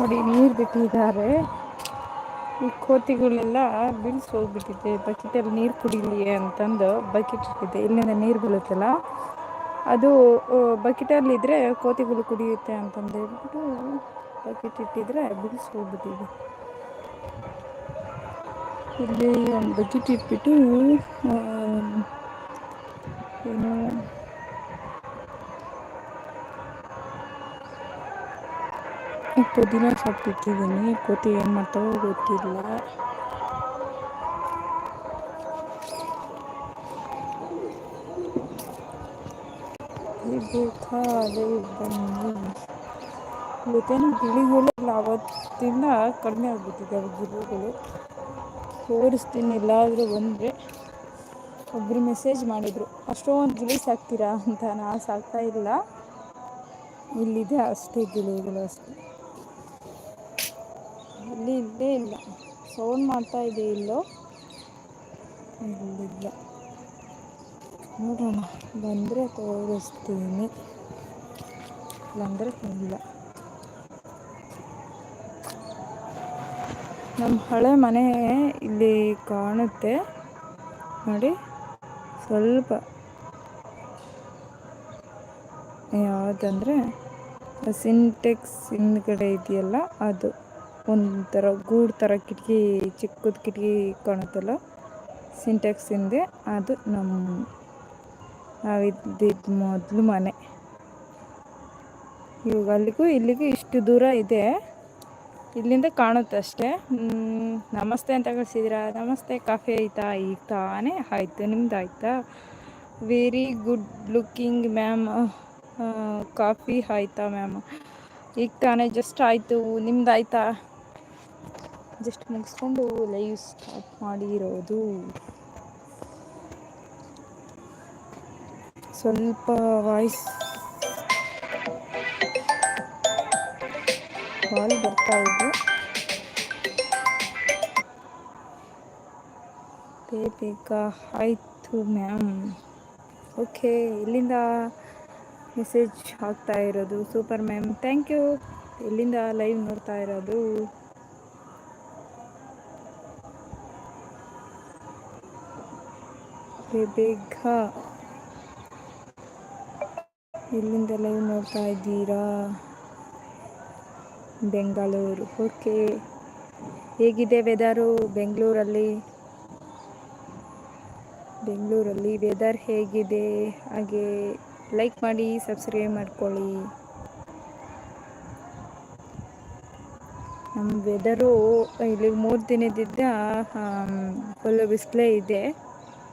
ನೋಡಿ ನೀರು ಬಿಟ್ಟಿದ್ದಾರೆ. ಈ ಕೋತಿಗಳೆಲ್ಲ ಬಿಡಿಸಿ ಹೋಗ್ಬಿಟ್ಟಿದೆ. ಬಕೆಟಲ್ಲಿ ನೀರು ಕುಡಿಲಿ ಅಂತಂದು ಬಕೆಟ್ ಇಟ್ಟಿದೆ. ಇಲ್ಲಿಂದ ನೀರು ಬೀಳುತ್ತಲ್ಲ, ಅದು ಬಕೆಟಲ್ಲಿ ಇದ್ರೆ ಕೋತಿಗಳು ಕುಡಿಯುತ್ತೆ ಅಂತಂದು ಹೇಳ್ಬಿಟ್ಟು ಬಕೆಟ್ ಇಟ್ಟಿದ್ರೆ ಬಿಡಿಸಿ ಹೋಗ್ಬಿಟ್ಟಿದೆ. ಇಲ್ಲಿ ಒಂದು ಬಕೆಟ್ ಇಟ್ಬಿಟ್ಟು ಏನು ಪುದೀನ ಸೊಪ್ಪು ಇಟ್ಟಿದ್ದೀನಿ ಕೋತಿ ಏನು ಮಾಡ್ತಾವೋ ಗೊತ್ತಿಲ್ಲ. ಬೇಕಾದ್ರೆ ಗಿಳಿಗಳು ಅವತ್ತಿಂದ ಕಡಿಮೆ ಆಗಿಬಿಟ್ಟಿದ್ದಾವೆ ಗಿಳಿಗಳು. ತೋರಿಸ್ತೀನಿ ಎಲ್ಲಾದರೂ ಬಂದರೆ ಒಬ್ಬರು ಮೆಸೇಜ್ ಮಾಡಿದರು. ಅಷ್ಟೊಂದು ಗಿಳಿ ಸಾಕ್ತೀರಾ? ಅಂತ. ನಾ ಸಾಕ್ತಾ ಇಲ್ಲ. ಇಲ್ಲಿದೆ ಅಷ್ಟೇ ಗಿಳಿಗಳು ಅಷ್ಟೇ. ಇಲ್ಲಿ ಇಲ್ಲೇ ಇಲ್ಲ. ಸೌಂಡ್ ಮಾಡ್ತಾ ಇದೆ ಇಲ್ಲೋ? ಇಲ್ಲಿಲ್ಲ ನೋಡೋಣ. ಬಂದರೆ ತೋರಿಸ್ತೀನಿ. ಇಲ್ಲಾಂದರೆ ಇಲ್ಲ. ನಮ್ಮ ಹಳೆ ಮನೆ ಇಲ್ಲಿ ಕಾಣುತ್ತೆ. ನೋಡಿ, ಸ್ವಲ್ಪ ಯಾವುದಂದರೆ, ಸಿಂಟೆಕ್ಸ್ ಹಿಂದ್ಗಡೆ ಇದೆಯಲ್ಲ ಅದು. ಒಂಥರ ಗೂಡು ಥರ ಕಿಟಕಿ, ಚಿಕ್ಕದ ಕಿಟಕಿ ಕಾಣುತ್ತಲ್ಲ? ಸಿಂಟೆಕ್ಸ್ ಹಿಂದೆ. ಅದು ನಮ್ಮ ನಾವಿದ್ದಿದ್ದು ಮೊದಲು ಮನೆ. ಇವಾಗ ಅಲ್ಲಿಗೂ ಇಲ್ಲಿಗೂ ಇಷ್ಟು ದೂರ ಇದೆ. ಇಲ್ಲಿಂದ ಕಾಣುತ್ತೆ ಅಷ್ಟೇ. ನಮಸ್ತೆ ಅಂತ ಕಳಿಸಿದ್ದೀರಾ? ನಮಸ್ತೆ, ಕಾಫಿ ಆಯಿತಾ? ಈಗ ತಾನೇ ಆಯಿತು. ನಿಮ್ದು ಆಯ್ತಾ? Very good looking ma'am coffee ಆಯಿತಾ ಮ್ಯಾಮ್ ಈಗ ತಾನೇ ಜಸ್ಟ್ ಆಯಿತು. ನಿಮ್ದು ಆಯಿತಾ? ಜಸ್ಟ್ ಮುಗಿಸ್ಕೊಂಡು ಲೈವ್ ಸ್ಟಾರ್ಟ್ ಮಾಡಿರೋದು. ಸ್ವಲ್ಪ ವಾಯ್ಸ್ ಕಾಲ್ ಬರ್ತಾ ಇದೆ ಬೇಕಾ ಆಯಿತು ಮ್ಯಾಮ್ ಓಕೆ ಇಲ್ಲಿಂದ ಮೆಸೇಜ್ ಹಾಕ್ತಾ ಇರೋದು. ಸೂಪರ್ ಮ್ಯಾಮ್ ಥ್ಯಾಂಕ್ ಯು ಇಲ್ಲಿಂದ ಲೈವ್ ನೋಡ್ತಾ ಇರೋದು. ಬೇಗ ಇಲ್ಲಿಂದ ಲೈವ್ ನೋಡ್ತಾ ಇದ್ದೀರಾ? ಬೆಂಗಳೂರು. ಓಕೆ. ಹೇಗಿದೆ ವೆದರು? ಬೆಂಗಳೂರಲ್ಲಿ? ಬೆಂಗಳೂರಲ್ಲಿ ವೆದರ್ ಹೇಗಿದೆ? ಹಾಗೆ ಲೈಕ್ ಮಾಡಿ, ಸಬ್ಸ್ಕ್ರೈಬ್ ಮಾಡ್ಕೊಳ್ಳಿ. ನಮ್ಮ ವೆದರು ಇಲ್ಲಿ ಮೂರು ದಿನದಿಂದ ಫುಲ್ ಬಿಸಿಲೇ ಇದೆ.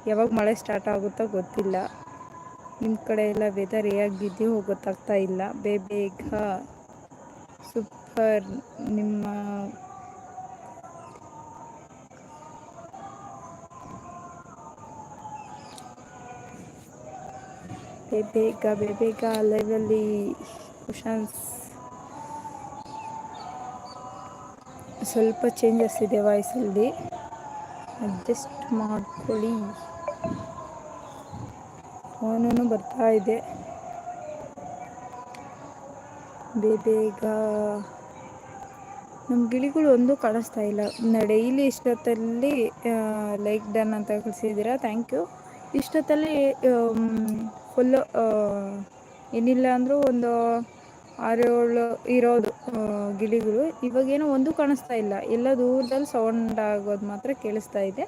ಯಾವಾಗ ಮಳೆ ಸ್ಟಾರ್ಟ್ ಆಗುತ್ತೋ ಗೊತ್ತಿಲ್ಲ. ನಿಮ್ಮ ಕಡೆ ಎಲ್ಲ ವೆದರ್ ಹೇಗಿದೆಯೋ ಗೊತ್ತಾಗ್ತಾ ಇಲ್ಲ. ಬೇಗ ಸೂಪರ್ ನಿಮ್ಮ ಬೇಗ ಬೇಗ ಲೈವಲ್ಲಿ ಕ್ವಶನ್ಸ್ ಸ್ವಲ್ಪ ಚೇಂಜಸ್ ಇದೆ ವಾಯ್ಸಲ್ಲಿ ಅಡ್ಜಸ್ಟ್ ಮಾಡ್ಕೊಳ್ಳಿ. ಫೋನೂ ಬರ್ತಾ ಇದೆ. ಬೇಬೇಗ ನಮ್ಮ ಗಿಳಿಗಳು ಒಂದು ಕಾಣಿಸ್ತಾ ಇಲ್ಲ. ಡೈಲಿ ಇಷ್ಟೊತ್ತಲ್ಲಿ ಲೈಕ್ ಡನ್ ಅಂತ ಕಳಿಸಿದ್ದೀರಾ? Thank you. ಇಷ್ಟೊತ್ತಲ್ಲಿ ಫುಲ್ಲು ಏನಿಲ್ಲ ಅಂದರೂ ಒಂದು ಆರೇಳು ಇರೋದು ಗಿಳಿಗಳು. ಇವಾಗೇನೋ ಒಂದು ಕಾಣಿಸ್ತಾ ಇಲ್ಲ. ಎಲ್ಲ ದೂರದಲ್ಲಿ ಸೌಂಡ್ ಆಗೋದು ಮಾತ್ರ ಕೇಳಿಸ್ತಾ ಇದೆ.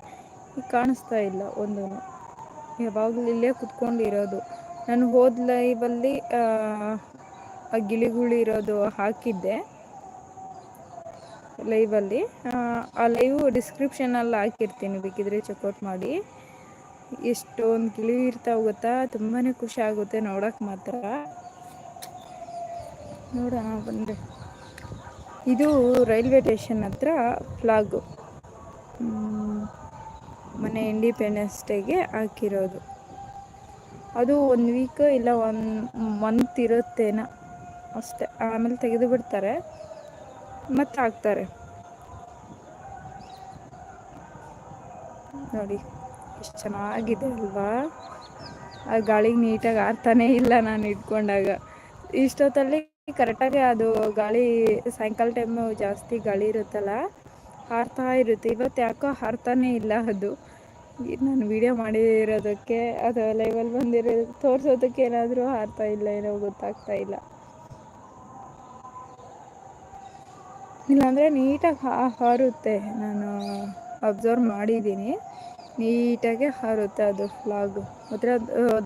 ಕಾಣಿಸ್ತಾ ಇಲ್ಲ ಒಂದು ಯಾವಾಗಲೂ ಇಲ್ಲೇ ಕುತ್ಕೊಂಡಿರೋದು ನಾನು ಹೋದ ಲೈವಲ್ಲಿ ಆ ಗಿಳಿಗಳಿರೋದು ಹಾಕಿದ್ದೆ. ಲೈವಲ್ಲಿ ಆ ಲೈವ್ ಡಿಸ್ಕ್ರಿಪ್ಷನಲ್ಲಿ ಹಾಕಿರ್ತೀನಿ ಬೇಕಿದ್ರೆ ಚೆಕ್ಔಟ್ ಮಾಡಿ. ಎಷ್ಟೊಂದು ಗಿಳಿ ಇರ್ತಾವೆ ಗೊತ್ತಾ? ತುಂಬಾ ಖುಷಿ ಆಗುತ್ತೆ ನೋಡೋಕೆ ಮಾತ್ರ. ನೋಡೋಣ ಬಂದರೆ ಇದು ರೈಲ್ವೆ ಸ್ಟೇಷನ್ ಹತ್ರ ಫ್ಲಾಗು ಮನೆ ಇಂಡಿಪೆಂಡೆನ್ಸ್ ಡೇಗೆ ಹಾಕಿರೋದು. ಅದು ಒಂದು ವೀಕ್ ಇಲ್ಲ ಒನ್ ಮಂತ್ ಇರುತ್ತೇನ ಅಷ್ಟೆ. ಆಮೇಲೆ ತೆಗೆದು ಬಿಡ್ತಾರೆ, ಮತ್ತೆ ಹಾಕ್ತಾರೆ. ನೋಡಿ, ಎಷ್ಟು ಚೆನ್ನಾಗಿದೆ ಅಲ್ವಾ? ಆ ಗಾಳಿಗೆ ನೀಟಾಗಿ ಆರ್ತಾನೆ ಇಲ್ಲ ನಾನು ಇಟ್ಕೊಂಡಾಗ. ಇಷ್ಟೊತ್ತಲ್ಲಿ ಕರೆಕ್ಟಾಗಿ ಅದು ಗಾಳಿ ಸಾಯಂಕಾಲ ಟೈಮು ಜಾಸ್ತಿ ಗಾಳಿ ಇರುತ್ತಲ್ಲ ಹಾರ್ತಾ ಇರುತ್ತೆ. ಇವತ್ತು ಯಾಕೋ ಹಾರ್ತಾನೇ ಇಲ್ಲ ಅದು. ನಾನು ವೀಡಿಯೋ ಮಾಡಿರೋದಕ್ಕೆ ಅದು ಲೈವಲ್ಲಿ ಬಂದಿರೋ, ತೋರಿಸೋದಕ್ಕೆ ಏನಾದರೂ ಹಾರ್ತಾ ಇಲ್ಲ, ಏನೋ ಗೊತ್ತಾಗ್ತಾ ಇಲ್ಲ. ಇಲ್ಲಾಂದರೆ ನೀಟಾಗಿ ಹಾರುತ್ತೆ. ನಾನು ಅಬ್ಸರ್ವ್ ಮಾಡಿದ್ದೀನಿ. ನೀಟಾಗೆ ಹಾರುತ್ತೆ ಅದು ಫ್ಲಾಗ್ ಮಾತ್ರ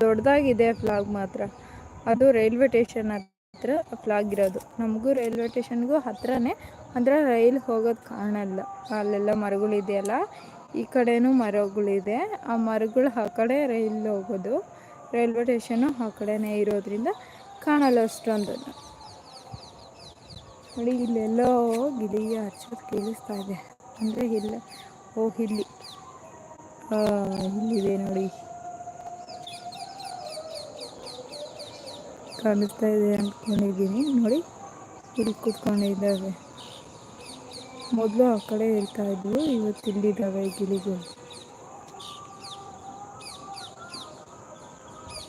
ದೊಡ್ಡದಾಗಿದೆ ಫ್ಲಾಗ್ ಮಾತ್ರ. ಅದು ರೈಲ್ವೆ ಸ್ಟೇಷನ್ ಹತ್ರ ಫ್ಲಾಗ್ ಇರೋದು. ನಮಗೂ ರೈಲ್ವೆ ಸ್ಟೇಷನ್ಗೂ ಹತ್ರನೇ ಅಂದರೆ ರೈಲ್ ಹೋಗೋದು ಕಾಣಲ್ಲ ಅಲ್ಲೆಲ್ಲ ಮರಗಳಿದೆಯಲ್ಲ ಈ ಕಡೆನೂ ಮರಗಳಿದೆ. ಆ ಮರಗಳು ಆ ಕಡೆ ರೈಲ್ ಹೋಗೋದು. ರೈಲ್ವೆ ಟೇಷನ್ನು ಆ ಕಡೆನೇ ಇರೋದ್ರಿಂದ ಕಾಣಲ್ಲ ಅಷ್ಟೊಂದು ನೋಡಿ, ಇಲ್ಲೆಲ್ಲೋ ಗಿಳಿಯ ಹಚ್ಚೋದು ಕೇಳಿಸ್ತಾ ಇದೆ. ಅಂದರೆ ಇಲ್ಲ ಓ, ಇಲ್ಲಿ. ಇಲ್ಲಿದೆ ನೋಡಿ. ಕಾಣಿಸ್ತಾ ಇದೆ ಅಂದ್ಕೊಂಡಿದ್ದೀನಿ. ನೋಡಿ, ಇಲ್ಲಿ ಕೂತ್ಕೊಂಡಿದ್ದಾವೆ. ಮೊದಲು ಆ ಕಡೆ ಹೇಳ್ತಾ ಇದ್ವು ಇವತ್ತು ಇಲ್ಲಿದ್ದಾವೆ ಗಿಳಿಗಳು.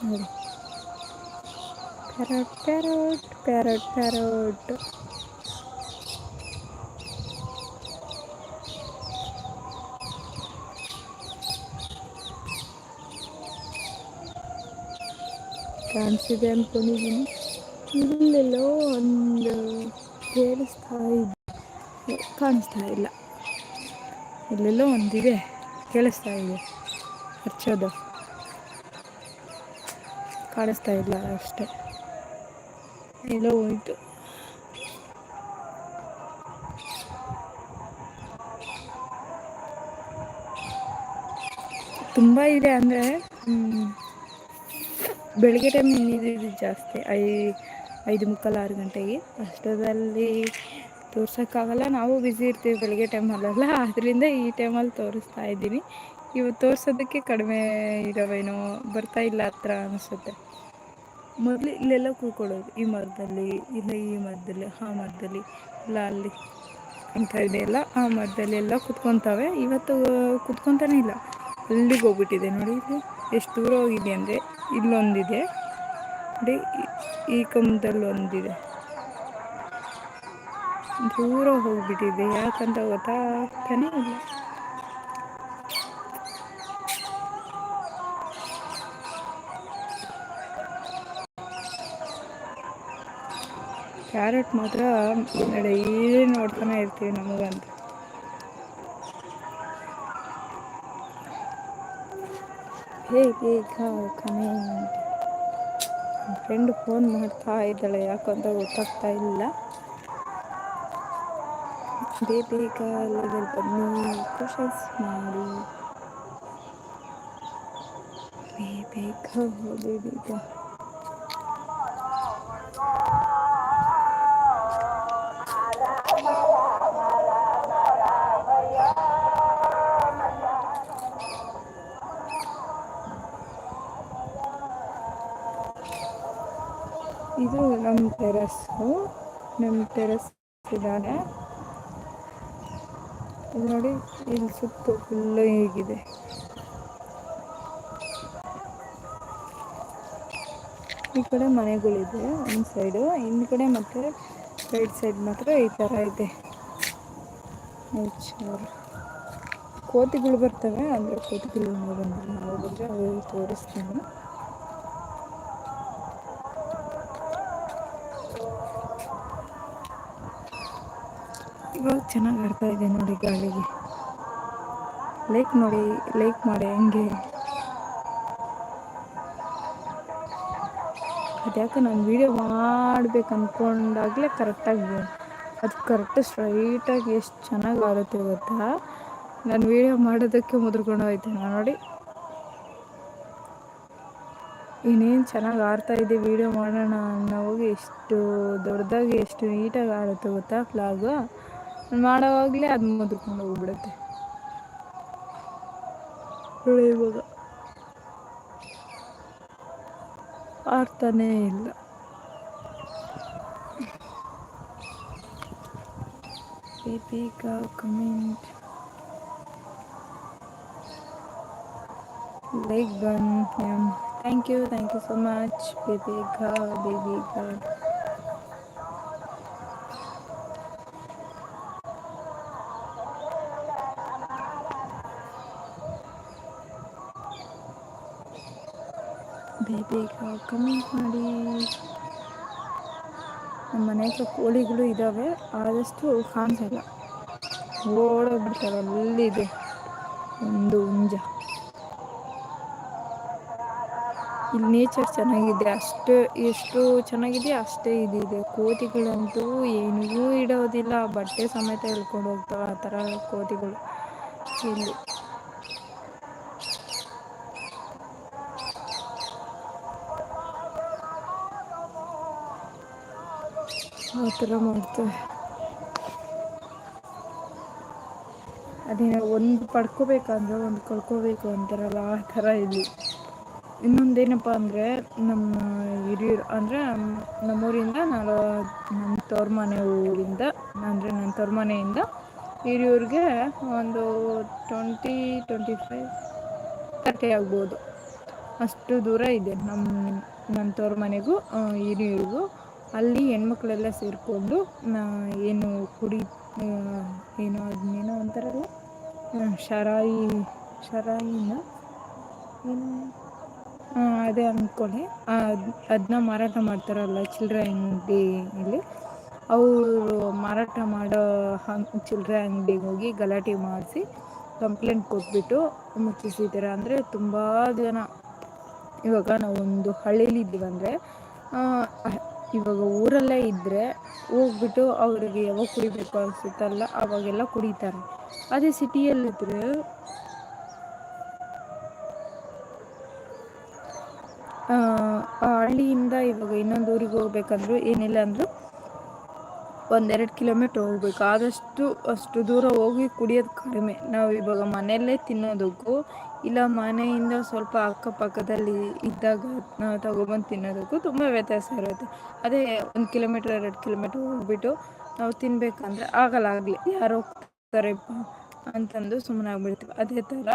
ನೋಡಿ. Parrot, parrot parrot, parrot. ಕಾಣಿಸಿದೆ ಅಂದ್ಕೊಂಡಿದ್ದೀನಿ ಇಲ್ಲೆಲ್ಲೋ ಒಂದು ಕೇಳಿಸ್ತಾ ಇದೆ. ಕಾಣಿಸ್ತಾ ಇಲ್ಲ. ಇಲ್ಲೆಲ್ಲೋ ಒಂದಿದೆ, ಕೇಳಿಸ್ತಾ ಇದೆ ಹಚ್ಚೋದು ಕಾಣಿಸ್ತಾ ಇಲ್ಲ ಅಷ್ಟೇ. ಎಲ್ಲೋ ಹೋಯ್ತು. ತುಂಬ ಇದೆ ಅಂದರೆ ಬೆಳಗ್ಗೆ ಟೈಮ್ ಇದು ಜಾಸ್ತಿ, ಐ, ಐದು ಮುಕ್ಕಾಲು ಆರು ಗಂಟೆಗೆ. ಅಷ್ಟರಲ್ಲಿ ತೋರ್ಸೋಕ್ಕಾಗಲ್ಲ. ನಾವು ಬ್ಯುಸಿ ಇರ್ತೀವಿ ಬೆಳಗ್ಗೆ ಟೈಮಲ್ಲೆಲ್ಲ ಅದರಿಂದ ಈ ಟೈಮಲ್ಲಿ ತೋರಿಸ್ತಾ ಇದ್ದೀನಿ. ಇವತ್ತು ತೋರಿಸೋದಕ್ಕೆ ಕಡಿಮೆ ಇರೋವೇನೋ ಬರ್ತಾ ಇಲ್ಲ ಹತ್ರ ಅನಿಸುತ್ತೆ. ಮೊದಲು ಇಲ್ಲೆಲ್ಲ ಕೂತ್ಕೊಳ್ಳೋದು. ಈ ಮರದಲ್ಲಿ, ಇಲ್ಲ ಈ ಮರದಲ್ಲಿ, ಆ ಮರದಲ್ಲಿ, ಇಲ್ಲ ಅಲ್ಲಿ ಅಂತ ಇದೆಯಲ್ಲ ಆ ಮರದಲ್ಲಿ ಎಲ್ಲ ಕುತ್ಕೊತಾವೆ. ಇವತ್ತು ಕುತ್ಕೊತಾನೆ ಇಲ್ಲ. ಅಲ್ಲಿಗೆ ಹೋಗ್ಬಿಟ್ಟಿದೆ ನೋಡಿ ಇಲ್ಲಿ. ಎಷ್ಟು ದೂರ ಹೋಗಿದೆ ಅಂದರೆ ಇಲ್ಲೊಂದಿದೆ. ನೋಡಿ, ಈ ಕಂಬದಲ್ಲಿ ಒಂದಿದೆ ದೂರ ಹೋಗ್ಬಿಟ್ಟಿದೆ. ಯಾಕಂತ ಗೊತ್ತಾಗ್ತಾನೆ ಇಲ್ಲ ಕ್ಯಾರೆಟ್ ಮಾತ್ರ ಡೈಲಿ ನೋಡ್ತಾನೆ ಇರ್ತೀವಿ ನಮಗಂತ. ಹೇಗೆ ಫ್ರೆಂಡ್ ಫೋನ್ ಮಾಡ್ತಾ ಇದ್ದಾಳೆ. ಯಾಕಂತ ಗೊತ್ತಾಗ್ತಾ ಇಲ್ಲ. ಬೇಗ ಲೆವೆಲ್ ಬನ್ನಿ ಕ್ವಶನ್ಸ್ ಮಾಡಿ ಬೇಗ ಬೇಗ ಇದು ನಮ್ಮ ಟೆರಸ್ಸು ನಮ್ಮ ಟೆರಸ್ ಇದ್ದಾನೆ ಇದು ನೋಡಿ, ಇಲ್ಲಿ ಸುತ್ತು ಫುಲ್ಲು ಹೇಗಿದೆ. ಈ ಕಡೆ ಮನೆಗಳಿದೆ ಒಂದು ಸೈಡು ಕಡೆ ಮತ್ತು ರೈಟ್ ಸೈಡ್ ಮಾತ್ರ ಈ ಥರ ಇದೆ. ಕೋತಿಗಳು ಬರ್ತವೆ ಅಂದರೆ ಕೋತಿಗಳು ಬಂದರೆ ನಾವು ಬಂದರೆ ತೋರಿಸ್ತೀನಿ. ಚೆನ್ನಾಗಿ ಆಡ್ತಾ ಇದೆ ನೋಡಿ ಗಾಳಿಗೆ. ಲೈಕ್ ನೋಡಿ ಲೈಕ್ ಮಾಡಿ ಹಂಗೆ. ಅದ್ಯಾಕೆ ನಾನು ವೀಡಿಯೋ ಮಾಡ್ಬೇಕು ಅಂದ್ಕೊಂಡಾಗಲೇ ಕರೆಕ್ಟಾಗಿ ಅದು ಕರೆಕ್ಟ್ ಸ್ಟ್ರೈಟಾಗಿ ಎಷ್ಟು ಚೆನ್ನಾಗಿ ಆಗುತ್ತೆ ಗೊತ್ತಾ? ನಾನು ವೀಡಿಯೋ ಮಾಡೋದಕ್ಕೆ ಮುದ್ರಕೊಂಡು ನಾನು ನೋಡಿ. ಇನ್ನೇನು ಚೆನ್ನಾಗಿ ಆಡ್ತಾ ಇದೆ ವೀಡಿಯೋ ಮಾಡೋಣ ಅನ್ನೋವಾಗ ಎಷ್ಟು ದೊಡ್ಡದಾಗಿ ಎಷ್ಟು ನೀಟಾಗಿ ಆಡುತ್ತೆ ಗೊತ್ತಾ ಫ್ಲಾಗು ಮಾಡೋವಾಗಲೇ ಅದು ಮುದ್ಕೊಂಡು ಹೋಗ್ಬಿಡುತ್ತೆ. ಇವಾಗ. ಆಡ್ತಾನೇ ಇಲ್ಲ. ಬೇಗ comment like bun thank you thank you so much ಬೇಗ ಬೇಗ ಬೇಗ ಕಮೆಂಟ್ ಮಾಡಿ. ನಮ್ಮ ಮನೆ ಹತ್ರ ಕೋಳಿಗಳು ಇದ್ದಾವೆ, ಆದಷ್ಟು ಕಾಣಿಸಲ್ಲ ಓಡೋಗ್ಬಿಡ್ತಾರೆ, ಅಲ್ಲಿದೆ ಒಂದು ಹುಂಜ. ಇಲ್ಲಿ ನೇಚರ್ ಚೆನ್ನಾಗಿದೆ, ಅಷ್ಟು, ಎಷ್ಟು ಚೆನ್ನಾಗಿದೆ, ಅಷ್ಟೇ ಇದಿದೆ. ಕೋತಿಗಳಂತೂ ಏನಿಗೂ ಇಡೋದಿಲ್ಲ, ಬಟ್ಟೆ ಸಮೇತ ಹೇಳ್ಕೊಂಡು ಹೋಗ್ತಾವೆ ಆ ಥರ ಕೋತಿಗಳು. ಇಲ್ಲಿ ಆ ಥರ ಮಾಡ್ತವೆ ಅದೇನೋ ಒಂದು ಪಡ್ಕೋಬೇಕಂದ್ರೆ ಒಂದು ಕಳ್ಕೋಬೇಕು ಅಂತಾರಲ್ಲ, ಆ ಥರ ಇಲ್ಲಿ ಇನ್ನೊಂದೇನಪ್ಪ ಅಂದರೆ, ನಮ್ಮ ಹಿರಿಯರು ಅಂದರೆ ನಮ್ಮೂರಿಂದ ನಾನು ನಮ್ಮ ತವ್ರ ಮನೆ ಊರಿಂದ, ಅಂದರೆ ನನ್ನ ತವ್ರ ಮನೆಯಿಂದ ಹಿರಿಯೂರಿಗೆ ಒಂದು ಟ್ವೆಂಟಿ ಟ್ವೆಂಟಿ ಫೈವ್ ತರ್ಟಿ ಆಗ್ಬೋದು. ಅಷ್ಟು ದೂರ ಇದೆ ನಮ್ಮ, ನನ್ನ ತವ್ರ ಮನೆಗೂ ಹಿರಿಯೂರಿಗೂ. ಅಲ್ಲಿ ಹೆಣ್ಮಕ್ಳೆಲ್ಲ ಸೇರಿಕೊಂಡು ಏನು ಕುಡಿ ಏನು ಅದನ್ನೇನೋ ಅಂತಾರಲ್ಲ ಶರಾಯಿ, ಶರಾಯಿನ, ಏನು? ಅದೇ ಅಂದ್ಕೊಳ್ಳಿ ಅದನ್ನ ಮಾರಾಟ ಮಾಡ್ತಾರಲ್ಲ ಚಿಲ್ಲರೆ ಅಂಗಡಿ ಇಲ್ಲಿ ಅವರು ಮಾರಾಟ ಮಾಡೋ ಹಂಗೆ ಅಂಗಡಿಗೆ ಹೋಗಿ ಗಲಾಟೆ ಮಾಡಿಸಿ ಕಂಪ್ಲೇಂಟ್ ಕೊಟ್ಬಿಟ್ಟು ಮುಚ್ಚಿಸಿದ್ದಾರೆ. ಅಂದರೆ ತುಂಬ ಜನ. ಇವಾಗ ನಾವೊಂದು ಹಳ್ಳೀಲಿ ಇದ್ದೀವಂದರೆ ಇವಾಗ ಊರಲ್ಲೇ ಇದ್ದರೆ ಹೋಗ್ಬಿಟ್ಟು ಅವ್ರಿಗೆ ಯಾವಾಗ ಕುಡಿಬೇಕು ಅನಿಸುತ್ತಲ್ಲ, ಅವಾಗೆಲ್ಲ ಕುಡಿತಾರೆ. ಅದೇ ಸಿಟಿಯಲ್ಲಿದ್ದರೆ ಆ ಹಳ್ಳಿಯಿಂದ ಇವಾಗ ಇನ್ನೊಂದು ಊರಿಗೆ ಹೋಗ್ಬೇಕಂದ್ರೂ ಏನಿಲ್ಲ ಅಂದರೂ ಒಂದೆರಡು ಕಿಲೋಮೀಟ್ರ್ ಹೋಗ್ಬೇಕು. ಆದಷ್ಟು ಅಷ್ಟು ದೂರ ಹೋಗಿ ಕುಡಿಯೋದು ಕಡಿಮೆ. ನಾವು ಇವಾಗ ಮನೆಯಲ್ಲೇ ತಿನ್ನೋದಕ್ಕೂ ಇಲ್ಲ ಮನೆಯಿಂದ ಸ್ವಲ್ಪ ಅಕ್ಕಪಕ್ಕದಲ್ಲಿ ಇದ್ದಾಗ ನಾವು ತಗೊಬಂದು ತಿನ್ನೋದಕ್ಕೂ ತುಂಬ ವ್ಯತ್ಯಾಸ ಇರುತ್ತೆ. ಅದೇ ಒಂದು ಕಿಲೋಮೀಟ್ರ್, ಎರಡು ಕಿಲೋಮೀಟ್ರ್ ಹೋಗ್ಬಿಟ್ಟು ನಾವು ತಿನ್ನಬೇಕಂದ್ರೆ ಆಗಲ್ಲ, ಆಗಲಿ. ಯಾರು ಹೋಗ್ತಾರೆಪ್ಪ ಅಂತಂದು ಸುಮ್ಮನೆ ಆಗ್ಬಿಡ್ತೀವಿ. ಅದೇ ಥರ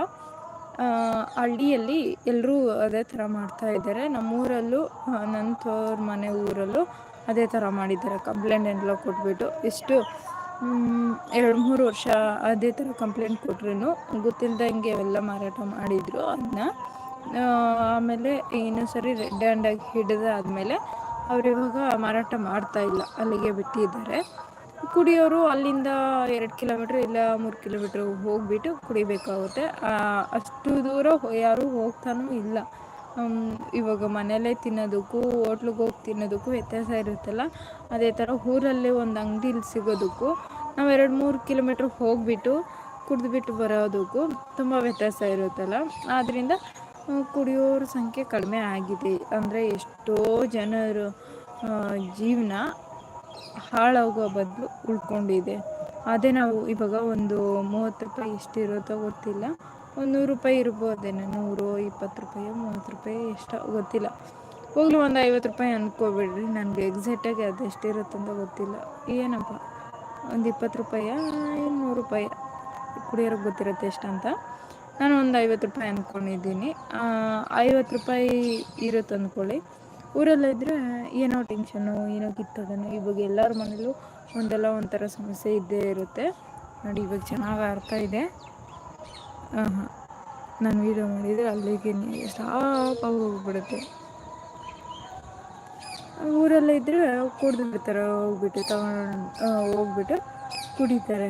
ಹಳ್ಳಿಯಲ್ಲಿ ಎಲ್ಲರೂ ಅದೇ ಥರ ಮಾಡ್ತಾಯಿದ್ದಾರೆ ನಮ್ಮೂರಲ್ಲೂ ನನ್ನ ತೋರ್ ಮನೆ ಊರಲ್ಲೂ ಅದೇ ಥರ ಮಾಡಿದ್ದಾರೆ. ಕಂಪ್ಲೇಂಟ್ ಎಲ್ಲ ಕೊಟ್ಬಿಟ್ಟು ಎಷ್ಟು ಎರಡು ಮೂರು ವರ್ಷ ಅದೇ ಥರ ಕಂಪ್ಲೇಂಟ್ ಕೊಟ್ರೂ ಗೊತ್ತಿಲ್ದಂಗೆ ಅವೆಲ್ಲ ಮಾರಾಟ ಮಾಡಿದರು ಅದನ್ನ ಆಮೇಲೆ ಇನ್ನೊಂದು ಸರಿ ರೆಡ್ ಹ್ಯಾಂಡಾಗಿ ಹಿಡಿದಾದ್ಮೇಲೆ ಅವ್ರು ಇವಾಗ ಮಾರಾಟ ಮಾಡ್ತಾಯಿಲ್ಲ ಅಲ್ಲಿಗೆ ಬಿಟ್ಟಿದ್ದಾರೆ. ಕುಡಿಯೋರು ಅಲ್ಲಿಂದ ಎರಡು ಕಿಲೋಮೀಟ್ರ್ ಇಲ್ಲ ಮೂರು ಕಿಲೋಮೀಟ್ರ್ ಹೋಗಿಬಿಟ್ಟು ಕುಡಿಬೇಕಾಗುತ್ತೆ. ಅಷ್ಟು ದೂರ ಯಾರೂ ಹೋಗ್ತಾನೂ ಇಲ್ಲ. ಇವಾಗ ಮನೆಯಲ್ಲೇ ತಿನ್ನೋದಕ್ಕೂ, ಹೋಟ್ಲಿಗೆ ಹೋಗಿ ತಿನ್ನೋದಕ್ಕೂ ವ್ಯತ್ಯಾಸ ಇರುತ್ತಲ್ಲ? ಅದೇ ಥರ ಊರಲ್ಲೇ ಒಂದು ಅಂಗಡಿಲಿ ಸಿಗೋದಕ್ಕೂ, ನಾವು ಎರಡು ಮೂರು ಕಿಲೋಮೀಟ್ರ್ ಹೋಗಿಬಿಟ್ಟು ಕುಡಿದ್ಬಿಟ್ಟು ಬರೋದಕ್ಕೂ ತುಂಬ ವ್ಯತ್ಯಾಸ ಇರುತ್ತಲ್ಲ? ಆದ್ದರಿಂದ ಕುಡಿಯೋರ ಸಂಖ್ಯೆ ಕಡಿಮೆ ಆಗಿದೆ. ಅಂದರೆ ಎಷ್ಟೋ ಜನರು ಜೀವನ ಹಾಳಾಗುವ ಬದಲು ಉಳ್ಕೊಂಡಿದೆ. ಅದೇ ನಾವು ಇವಾಗ ಒಂದು ಮೂವತ್ತು ರೂಪಾಯಿ ಎಷ್ಟಿರುತ್ತೋ ಗೊತ್ತಿಲ್ಲ. ಒಂದು ನೂರು ರೂಪಾಯಿ ಇರ್ಬೋದೇನೋ, ನೂರು ಇಪ್ಪತ್ತು ರೂಪಾಯಿ, ಮೂವತ್ತು ರೂಪಾಯಿ ಎಷ್ಟೋ, ಗೊತ್ತಿಲ್ಲ. ಹೋಗ್ಲಿ ಒಂದು ಐವತ್ತು ರೂಪಾಯಿ ಅಂದ್ಕೋಬೇಡ್ರಿ ನನಗೆ ಎಕ್ಸಾಕ್ಟಾಗಿ ಅದು ಎಷ್ಟಿರುತ್ತಂತ ಗೊತ್ತಿಲ್ಲ. ಏನಪ್ಪ, ಒಂದು ಇಪ್ಪತ್ತು ರೂಪಾಯ, ಏನು ನೂರು ರೂಪಾಯಿ? ಕುಡಿಯೋರಿಗೆ ಗೊತ್ತಿರುತ್ತೆ ಎಷ್ಟಂತ ನಾನು ಒಂದು ಐವತ್ತು ರೂಪಾಯಿ ಅಂದ್ಕೊಂಡಿದ್ದೀನಿ ಐವತ್ತು ರೂಪಾಯಿ ಇರುತ್ತೆ ಅಂದ್ಕೊಳ್ಳಿ ಊರಲ್ಲಿದ್ದರೆ ಏನೋ ಟೆನ್ಷನ್ನು ಏನೋ ಕಿತ್ತೋದನ್ನು ಇವಾಗ ಎಲ್ಲರ ಮನೇಲೂ ಒಂದಲ್ಲ ಒಂಥರ ಸಮಸ್ಯೆ ಇದ್ದೇ ಇರುತ್ತೆ. ನೋಡಿ, ಇವಾಗ ಚೆನ್ನಾಗಿ ಅರ್ಥ ಇದೆ. ನಾನು ವೀಡಿಯೋ ಮಾಡಿದರೆ ಅಲ್ಲಿಗೆ ಸ್ಟಾಪ್ ಆಗಿ ಹೋಗ್ಬಿಡುತ್ತೆ. ಊರಲ್ಲೇ ಇದ್ದರೆ ಕುಡ್ದು ಬಿಡ್ತಾರೆ ಹೋಗ್ಬಿಟ್ಟು ತಗೊಂಡು ಹೋಗ್ಬಿಟ್ಟು ಕುಡಿತಾರೆ.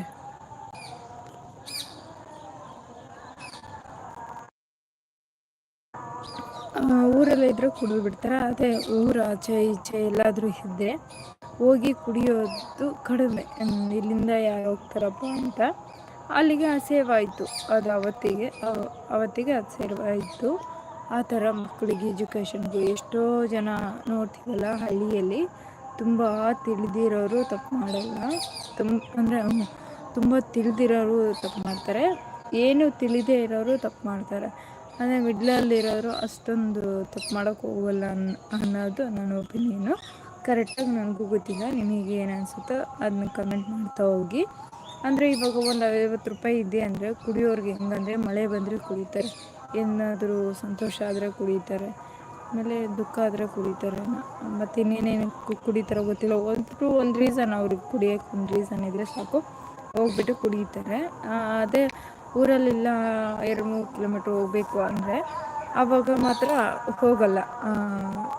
ಊರಲ್ಲೇ ಇದ್ದರೆ ಕುಡಿದು ಬಿಡ್ತಾರೆ. ಅದೇ ಊರು ಆಚೆ ಈಚೆ ಎಲ್ಲಾದರೂ ಇದ್ದರೆ ಹೋಗಿ ಕುಡಿಯೋದು ಕಡಿಮೆ. ಇಲ್ಲಿಂದ ಯಾರು ಹೋಗ್ತಾರಪ್ಪ ಅಂತ. ಅಲ್ಲಿಗೆ ಸೇವ್ ಆಯಿತು ಅದು ಅವತ್ತಿಗೆ ಅವತ್ತಿಗೆ ಅದು ಸೇವ್ ಆಯಿತು ಆ ಥರ ಮಕ್ಕಳಿಗೆ ಎಜುಕೇಷನ್ಗೆ ಎಷ್ಟೋ ಜನ ನೋಡ್ತೀವಲ್ಲ ಹಳ್ಳಿಯಲ್ಲಿ, ತುಂಬ ತಿಳಿದಿರೋರು ತಪ್ಪು ಮಾಡಲ್ಲ. ತುಂಬ ಅಂದರೆ ತುಂಬ ತಿಳಿದಿರೋರು ತಪ್ಪು ಮಾಡ್ತಾರೆ. ಏನು ತಿಳಿದೇ ಇರೋರು ತಪ್ಪು ಮಾಡ್ತಾರೆ. ಅಂದರೆ ಮಿಡ್ಲಲ್ಲಿರೋರು ಅಷ್ಟೊಂದು ತಪ್ಪು ಮಾಡೋಕ್ಕೆ ಹೋಗಲ್ಲ ಅನ್, ಅನ್ನೋದು ನನ್ನ ಒಪಿನಿಯನ್ನು ಕರೆಕ್ಟಾಗಿ ನನಗೂ ಗೊತ್ತಿಲ್ಲ. ನಿಮಗೆ ಏನು ಅನಿಸುತ್ತೋ ಅದನ್ನ ಕಮೆಂಟ್ ಮಾಡ್ತಾ ಹೋಗಿ. ಅಂದರೆ ಇವಾಗ ಒಂದು ಐವತ್ತು ರೂಪಾಯಿ ಇದೆ ಅಂದರೆ ಕುಡಿಯೋರಿಗೆ ಹೆಂಗಂದರೆ ಮಳೆ ಬಂದರೆ ಕುಡಿತಾರೆ. ಏನಾದರೂ ಸಂತೋಷ ಆದರೆ ಕುಡಿತಾರೆ. ಆಮೇಲೆ ದುಃಖ ಆದರೆ ಕುಡಿತಾರೆ. ಮತ್ತು ಇನ್ನೇನೇನು ಕುಡಿತಾರೋ ಗೊತ್ತಿಲ್ಲ. ಒಂದು ಒಂದು ರೀಸನ್ ಅವ್ರಿಗೆ ಕುಡಿಯೋಕ್ಕೆ ಒಂದು ರೀಸನ್ ಇದ್ದರೆ ಸಾಕು. ಹೋಗ್ಬಿಟ್ಟು ಕುಡಿತಾರೆ. ಅದೇ ಊರಲ್ಲೆಲ್ಲ ಎರಡು ಮೂರು ಕಿಲೋಮೀಟ್ರ್ ಹೋಗಬೇಕು ಅಂದರೆ ಆವಾಗ ಮಾತ್ರ ಹೋಗಲ್ಲ.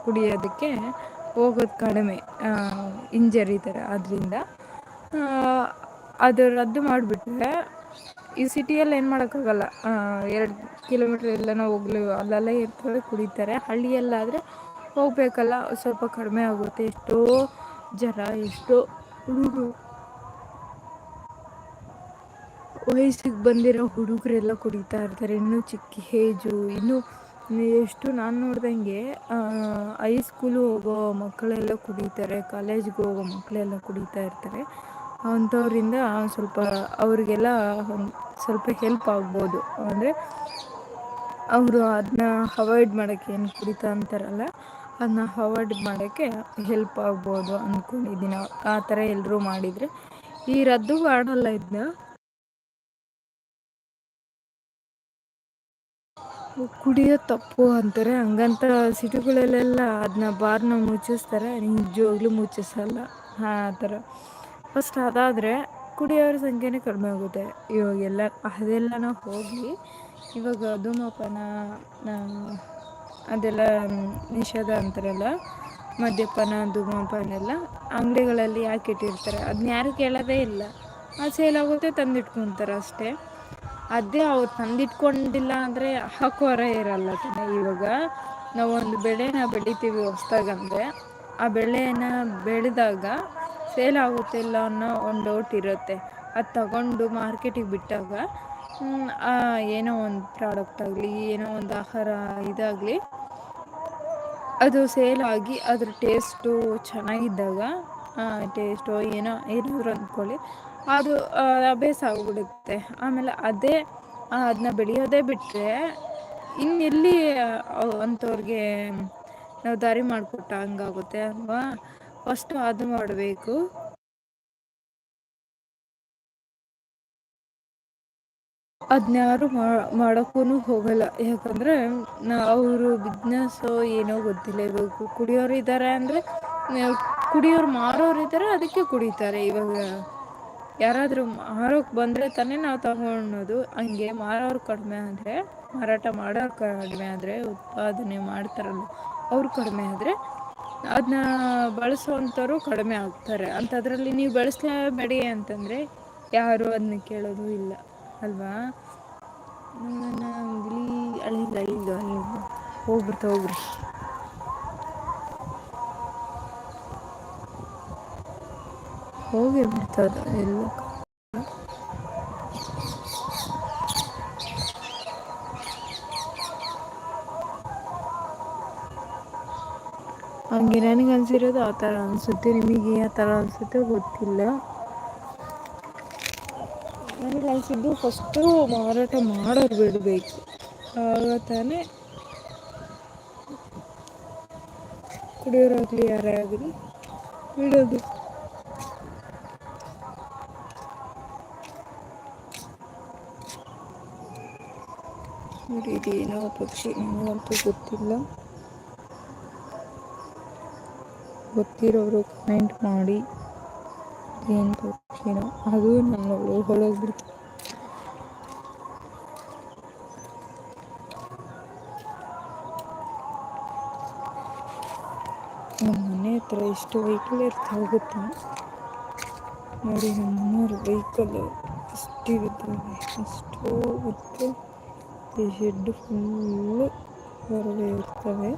ಕುಡಿಯೋದಕ್ಕೆ ಹೋಗೋದು ಕಡಿಮೆ. ಹಿಂಜರಿತಾರೆ. ಆದ್ದರಿಂದ ಅದು ರದ್ದು ಮಾಡಿಬಿಟ್ರೆ ಈ ಸಿಟಿಯಲ್ಲಿ ಏನು ಮಾಡೋಕ್ಕಾಗಲ್ಲ. ಎರಡು ಕಿಲೋಮೀಟ್ರ್ ಎಲ್ಲನೋ ಹೋಗ್ಲಿ, ಅಲ್ಲೆಲ್ಲ ಇರ್ತವೆ ಕುಡಿತಾರೆ. ಹಳ್ಳಿಯಲ್ಲಾದರೆ ಹೋಗಬೇಕಲ್ಲ, ಸ್ವಲ್ಪ ಕಡಿಮೆ ಆಗುತ್ತೆ. ಎಷ್ಟೋ ಜನ, ಎಷ್ಟೋ ಹುಡುಗರು. ವಯಸ್ಸಿಗೆ ಬಂದಿರೋ ಹುಡುಗರೆಲ್ಲ ಕುಡಿತಾ ಇರ್ತಾರೆ. ಇನ್ನೂ ಚಿಕ್ಕ ಏಜು, ಇನ್ನೂ ಎಷ್ಟು ನಾನು ನೋಡ್ದಂಗೆ ಹೈಸ್ಕೂಲು ಸ್ಕೂಲು ಹೋಗೋ ಮಕ್ಕಳೆಲ್ಲ ಕುಡಿತಾರೆ ಕಾಲೇಜ್ಗೆ ಹೋಗೋ ಮಕ್ಕಳೆಲ್ಲ ಕುಡಿತಾ ಇರ್ತಾರೆ. ಅಂಥವ್ರಿಂದ ಸ್ವಲ್ಪ ಅವರಿಗೆಲ್ಲ ಸ್ವಲ್ಪ ಹೆಲ್ಪ್ ಆಗ್ಬೋದು. ಅಂದರೆ ಅವರು ಅದನ್ನ ಅವಾಯ್ಡ್ ಮಾಡೋಕ್ಕೆ ಏನು ಕುಡಿತಾ ಅಂತಾರಲ್ಲ ಅದನ್ನ ಅವಾಯ್ಡ್ ಮಾಡೋಕ್ಕೆ ಹೆಲ್ಪ್ ಆಗ್ಬೋದು ಅಂದ್ಕೊಂಡಿದ್ದೀನಿ ಆ ಥರ ಎಲ್ಲರೂ ಮಾಡಿದರೆ. ಈ ರದ್ದು ಮಾಡಲ್ಲ ಇದನ್ನ ಕುಡಿಯೋ ತಪ್ಪು ಅಂತಾರೆ. ಹಂಗಂತ ಸಿಟಿಗಳಲ್ಲೆಲ್ಲ ಅದನ್ನ ಬಾರ್ನ ಮುಚ್ಚಿಸ್ತಾರೆ. ನಿಜವಾಗ್ಲೂ ಮುಚ್ಚಿಸಲ್ಲ. ಆ ಥರ ಫಸ್ಟ್ ಅದಾದರೆ ಕುಡಿಯೋರ ಸಂಖ್ಯೆನೇ ಕಡಿಮೆ ಆಗುತ್ತೆ. ಇವಾಗೆಲ್ಲ ಅದೆಲ್ಲನೂ ಹೋಗಿ ಇವಾಗ ಧೂಮಪಾನ ಅದೆಲ್ಲ ನಿಷೇಧ ಅಂತಾರಲ್ಲ, ಮದ್ಯಪಾನ, ಧೂಮಪಾನ ಎಲ್ಲ ಅಂಗಡಿಗಳಲ್ಲಿ ಯಾಕೆ ಇಟ್ಟಿರ್ತಾರೆ? ಅದನ್ನ ಯಾರು ಕೇಳೋದೇ ಇಲ್ಲ. ಅದು ಸೇಲ್ ಆಗುತ್ತೆ ತಂದಿಟ್ಕೊತಾರೆ ಅಷ್ಟೇ. ಅದೇ ಅವ್ರು ತಂದಿಟ್ಕೊಂಡಿಲ್ಲ ಅಂದರೆ ಹಾಕೋರ ಇರಲ್ಲ ತಾನೆ. ಇವಾಗ ನಾವೊಂದು ಬೆಳೆನ ಬೆಳಿತೀವಿ ಹೊಸ್ದಾಗಂದರೆ, ಆ ಬೆಳೆನ ಬೆಳೆದಾಗ ಸೇಲ್ ಆಗುತ್ತಿಲ್ಲ ಅನ್ನೋ ಒಂದು ಡೌಟ್ ಇರುತ್ತೆ. ಅದು ತಗೊಂಡು ಮಾರ್ಕೆಟಿಗೆ ಬಿಟ್ಟಾಗ ಏನೋ ಒಂದು ಪ್ರಾಡಕ್ಟ್ ಆಗಲಿ, ಏನೋ ಒಂದು ಆಹಾರ ಇದಾಗಲಿ, ಅದು ಸೇಲ್ ಆಗಿ ಅದ್ರ ಟೇಸ್ಟು ಚೆನ್ನಾಗಿದ್ದಾಗ ಟೇಸ್ಟು ಏನೋ ಏನಾದರೂ ಅಂದ್ಕೊಳ್ಳಿ, ಅದು ಅಭ್ಯಾಸ ಆಗಿಬಿಡುತ್ತೆ. ಆಮೇಲೆ ಅದೇ ಅದನ್ನ ಬೆಳೆಯೋದೇ ಬಿಟ್ಟರೆ ಇನ್ನೆಲ್ಲಿ ಅಂಥವ್ರಿಗೆ ನಾವು ದಾರಿ ಮಾಡಿಕೊಟ್ಟ ಹಂಗಾಗುತ್ತೆ ಅಲ್ವಾ? ಫಸ್ಟು ಅದು ಮಾಡಬೇಕು. ಅದನ್ನ ಯಾರು ಮಾಡೋಕ್ಕೂ ಹೋಗಲ್ಲ. ಯಾಕಂದರೆ ಅವರು ಬಿಸ್ನೆಸ್ಸು ಏನೋ ಗೊತ್ತಿಲ್ಲ. ಇವಾಗ ಕುಡಿಯೋರು ಇದ್ದಾರೆ ಅಂದರೆ ಕುಡಿಯೋರು ಮಾರೋರು ಇದ್ದಾರೆ ಅದಕ್ಕೆ ಕುಡಿತಾರೆ. ಇವಾಗ ಯಾರಾದರೂ ಮಾರೋಕ್ಕೆ ಬಂದರೆ ತಾನೇ ನಾವು ತಗೊಳೋದು. ಹಂಗೆ ಮಾರೋರು ಕಡಿಮೆ ಆದರೆ, ಮಾರಾಟ ಮಾಡೋರು ಕಡಿಮೆ ಆದರೆ, ಉತ್ಪಾದನೆ ಮಾಡ್ತಾರಲ್ಲ, ಅವ್ರು ಕಡಿಮೆ ಆದರೆ ಅದನ್ನ ಬಳಸುವಂಥವ್ರು ಕಡಿಮೆ ಆಗ್ತಾರೆ. ಅಂಥದ್ರಲ್ಲಿ ನೀವು ಬೆಳೆಸಲೇಬೇಡಿ ಅಂತಂದರೆ, ಯಾರು ಅದನ್ನ ಕೇಳೋದು ಇಲ್ಲ. ಅಲ್ವಾ? ಗಿಳಿ ಅಳಿಲ್ಲ ಈಗ ಹೋಗ್ಬಿಡ್ತಾ ಹೋಗ್ರಿ ಹೋಗಿರ್ಬಿಡ್ತದೆ ಎಲ್ಲ. ಹಂಗೆ ನನಗೆ ಅನ್ಸಿರೋದು ಆ ಥರ ಅನಿಸುತ್ತೆ. ನಿಮಗೆ ಆ ಥರ ಅನಿಸುತ್ತೆ ಗೊತ್ತಿಲ್ಲ. ಅನಿಸಿದ್ದು ಫಸ್ಟು ಮಾರಾಟ ಮಾಡೋದು ಬಿಡಬೇಕು. ಆಗ ತಾನೇ ಕುಡಿಯೋರಾಗಲಿ ಯಾರೇ ಆಗಲಿ ಬಿಡೋದು. ಇದೇನೋ ಪಕ್ಷಿ ನನಗಂತೂ ಗೊತ್ತಿಲ್ಲ. ಗೊತ್ತಿರೋರು ಕಮೆಂಟ್ ಮಾಡಿ. ಏನು ಪಕ್ಷಿನೋ ಅದು ನಾನು ಹೊಳೋಗ್ಬಿಡ್ತು ನಮ್ಮ ಮನೆ ಹತ್ರ ಎಷ್ಟು ವೆಹಿಕಲ್ ಇರ್ತಾ ಹೋಗುತ್ತೆ ನೋಡಿ ನಮ್ಮ ಮನೆಯವ್ರ ವೆಹಿಕಲ್ ಅಷ್ಟಿರುತ್ತೆ ಅಷ್ಟು ಮತ್ತು ಶೆಡ್ ಫುಲ್ಲು ಹೊರಗೆ ಇರ್ತವೆ.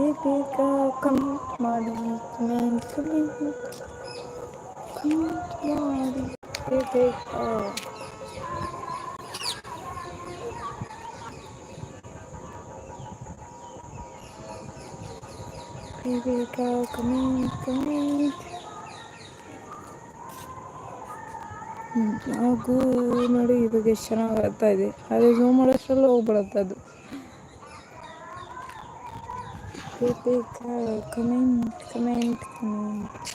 ಬೇಗ ಕಮೆಂಟ್ ಮಾಡಿ ಕಮೆಂಟ್ ಕಮೆಂಟ್ ಕಮೆಂಟ್ ಮಾಡಿ ಬೇಗ ಬೇಗ ಕಮೆಂಟ್ ಕಮೆಂಟ್ ಹಾಗೂ ನೋಡಿ ಇವಾಗ ಎಷ್ಟು ಚೆನ್ನಾಗಿ ಆಗ್ತಾ ಇದೆ ಅದೇ ಝೂಮ್ ಮಾಡೋಷ್ಟರಲ್ಲೂ ಹೋಗ್ಬಿಡುತ್ತೆ ಅದು ಬೇಗ ಕಮೆಂಟ್ ಕಮೆಂಟ್ ಕಮೆಂಟ್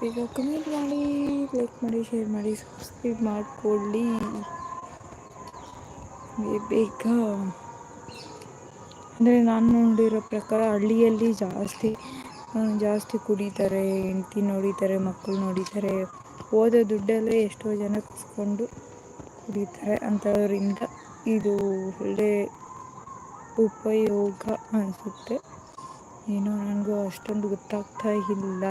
ಬೇಗ ಕಮೆಂಟ್ ಮಾಡಿ? ಲೈಕ್ ಮಾಡಿ ಶೇರ್ ಮಾಡಿ ಸಬ್ಸ್ಕ್ರೈಬ್ ಮಾಡಿಕೊಳ್ಳಿ ಬೇಗ ಅಂದರೆ ನಾನು ನೋಡಿರೋ ಪ್ರಕಾರ ಹಳ್ಳಿಯಲ್ಲಿ ಜಾಸ್ತಿ ಜಾಸ್ತಿ ಕುಡಿತಾರೆ, ಹೆಂಡ್ತಿ ನೋಡಿದ್ದಾರೆ ಮಕ್ಕಳು ನೋಡಿದ್ದಾರೆ. ಓದೋ ದುಡ್ಡಲ್ಲೇ ಎಷ್ಟೋ ಜನ ಕುಸ್ಕೊಂಡು ಕುಡಿತಾರೆ ಅಂಥವರಿಂದ ಇದು ಒಳ್ಳೆ ಉಪಯೋಗ ಅನಿಸುತ್ತೆ. ಏನೋ ನನಗೂ ಅಷ್ಟೊಂದು ಗೊತ್ತಾಗ್ತಾ ಇಲ್ಲ.